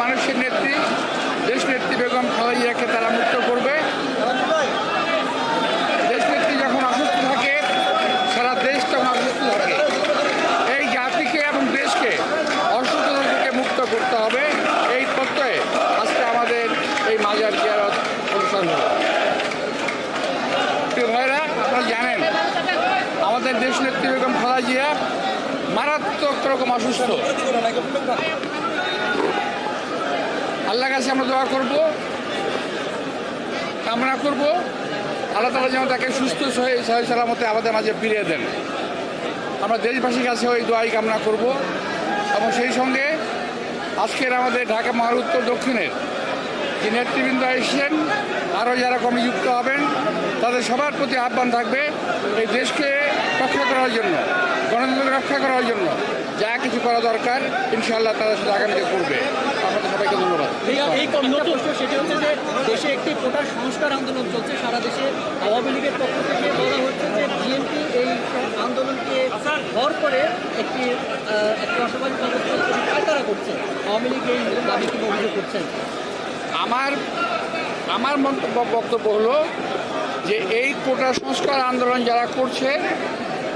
মানুষের নেত্রী, দেশ নেত্রী বেগম খালেদাকে তারা মুক্ত করবে। দেশ নেত্রী যখন অসুস্থ থাকে, সারা দেশ তখন অসুস্থ থাকে। এই জাতিকে এবং দেশকে অসুস্থতা থেকে মুক্ত করতে হবে। এই তত্ত্বে আজকে আমাদের এই মাজার জিয়ারত অনুষ্ঠান ভাইরা আপনারা জানেন, আমাদের দেশ নেত্রী বেগম খালেদা জিয়া মারাত্মক রকম অসুস্থ। আল্লাহ কাছে আমরা দোয়া করব, কামনা করব। আল্লাহ তালা যেন তাকে সুস্থ সহি সালামতে আমাদের মাঝে ফিরিয়ে দেন। আমরা দেশবাসীর কাছে ওই দোয়াই কামনা করব এবং সেই সঙ্গে আজকের আমাদের ঢাকা মহার উত্তর দক্ষিণের যে নেতৃবৃন্দ এসেছেন, আরও যারা কমে যুক্ত হবেন, তাদের সবার প্রতি আহ্বান থাকবে, এই দেশকে রক্ষা করার জন্য গণতন্ত্র রক্ষা করার জন্য যা কিছু করা দরকার ইনশাআল্লাহ তারা সেটা আগামীতে করবে। আপনাদের সবাইকে ধন্যবাদ। এই একটা সেটি হচ্ছে যে দেশে একটি কোটার সংস্কার আন্দোলন চলছে সারা দেশে আওয়ামী লীগের পক্ষ থেকে বলা হচ্ছে যে বিএনপি এই আন্দোলনকে ভর করে একটি একটি অসামাজিক তৈরি করছে? আওয়ামী লীগ এই দাবি থেকে অভিযোগ করছেন আমার আমার মন্তব্য বক্তব্য হলো যে এই কোটা সংস্কার আন্দোলন যারা করছে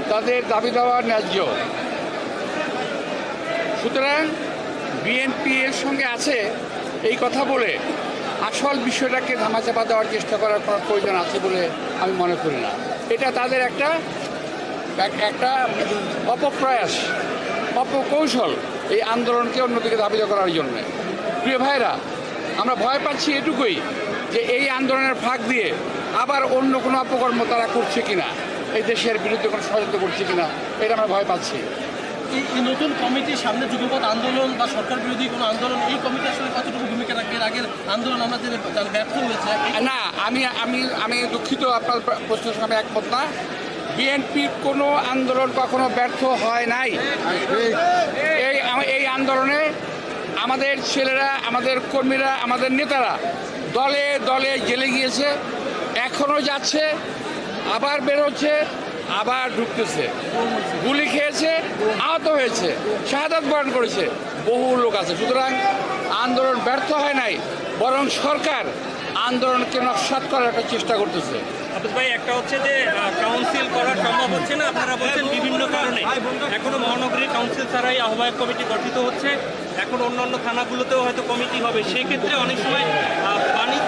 তাদের দাবি দেওয়া ন্যায্য। সুতরাং বিএনপি এর সঙ্গে আছে এই কথা বলে আসল বিষয়টাকে ধামাচাপা দেওয়ার চেষ্টা করার কোনো প্রয়োজন আছে বলে আমি মনে করি না। এটা তাদের একটা এক- একটা অপপ্রয়াস, অপকৌশল এই আন্দোলনকে অন্যদিকে ধাবিত করার জন্য। প্রিয় ভাইরা আমরা ভয় পাচ্ছি এটুকুই যে এই আন্দোলনের ফাঁক দিয়ে আবার অন্য কোনো অপকর্ম তারা করছে কিনা। এই দেশের বিরুদ্ধে কোনো ষড়যন্ত্র করছে কিনা এটা আমরা ভয় পাচ্ছি। এই নতুন কমিটি সামনে যুগপৎ আন্দোলন বা সরকার বিরোধী কোনো আন্দোলন এই কমিটি আসলে কতটুকু ভূমিকা রাখবে আগের আন্দোলন আমরা যে ব্যর্থ হয়েছে না আমি আমি আমি দুঃখিত আপনার প্রশ্নের সঙ্গে একমত না। বিএনপির কোনো আন্দোলন কখনো ব্যর্থ হয় নাই। এই এই আন্দোলনে আমাদের ছেলেরা আমাদের কর্মীরা আমাদের নেতারা দলে দলে জেলে গিয়েছে এখনও যাচ্ছে। আবার বেরোচ্ছে, আবার ঢুকতেছে। গুলি খেয়েছে, আহত হয়েছে, শাহাদাত বরণ করেছে। বহু লোক আছে। সুতরাং আন্দোলন ব্যর্থ হয় নাই, বরং সরকার আন্দোলনকে নস্বাত করার একটা চেষ্টা করতেছে। ভাই, একটা হচ্ছে যে কাউন্সিল করা সম্ভব হচ্ছে না। আপনারা বলছেন বিভিন্ন কারণে। এখনও মহানগরীর কাউন্সিল ছাড়াই আহ্বায়ক কমিটি গঠিত হচ্ছে। এখন অন্যান্য থানাগুলোতেও হয়তো কমিটি হবে। সেক্ষেত্রে অনেক সময়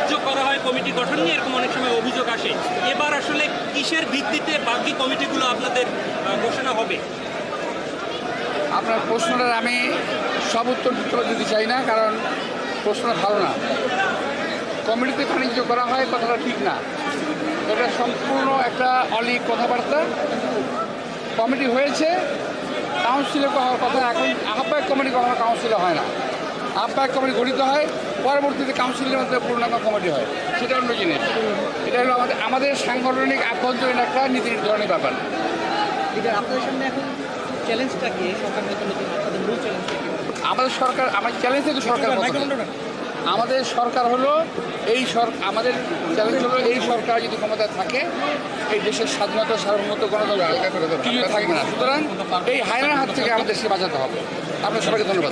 বাণিজ্য করা হয়, কমিটি গঠন নিয়ে এরকম অনেক সময় অভিযোগ আসে। এবার আসলে কিসের ভিত্তিতে বাকি কমিটিগুলো আপনাদের ঘোষণা হবে? আপনার প্রশ্নটার আমি সব উত্তর দিতে চাই না, কারণ প্রশ্নটা ভালো না। কমিটিতে বাণিজ্য করা হয়, কথাটা ঠিক না। এটা সম্পূর্ণ একটা অলিক কথাবার্তা। কমিটি হয়েছে কাউন্সিলে হওয়ার কথা এখন আহ্বায়ক কমিটি কখনো কাউন্সিলে হয় না। আহ্বায়ক কমিটি গঠিত হয় পরবর্তীতে কাউন্সিলের মধ্যে পূর্ণাঙ্গ কমিটি হয়। সেটা অন্য জিনিস। এটা হলো আমাদের আমাদের সাংগঠনিক আভ্যন্তরীণ একটা নীতি নির্ধারণী ব্যাপার। এটা আপনাদের সামনে এখন চ্যালেঞ্জটা কি? সরকার নতুন নতুন আপনাদের মূল চ্যালেঞ্জটা কি? আমাদের সরকার আমার চ্যালেঞ্জ তো সরকার আমাদের সরকার হলো এই সর আমাদের চ্যালেঞ্জ হলো এই সরকার যদি ক্ষমতায় থাকে এই দেশের স্বাধীনতা সার্বভৌমত্ব গণতন্ত্র কিছু থাকবে না। সুতরাং এই হায়নার হাত থেকে আমাদের দেশকে বাঁচাতে হবে। আপনার সবাইকে ধন্যবাদ।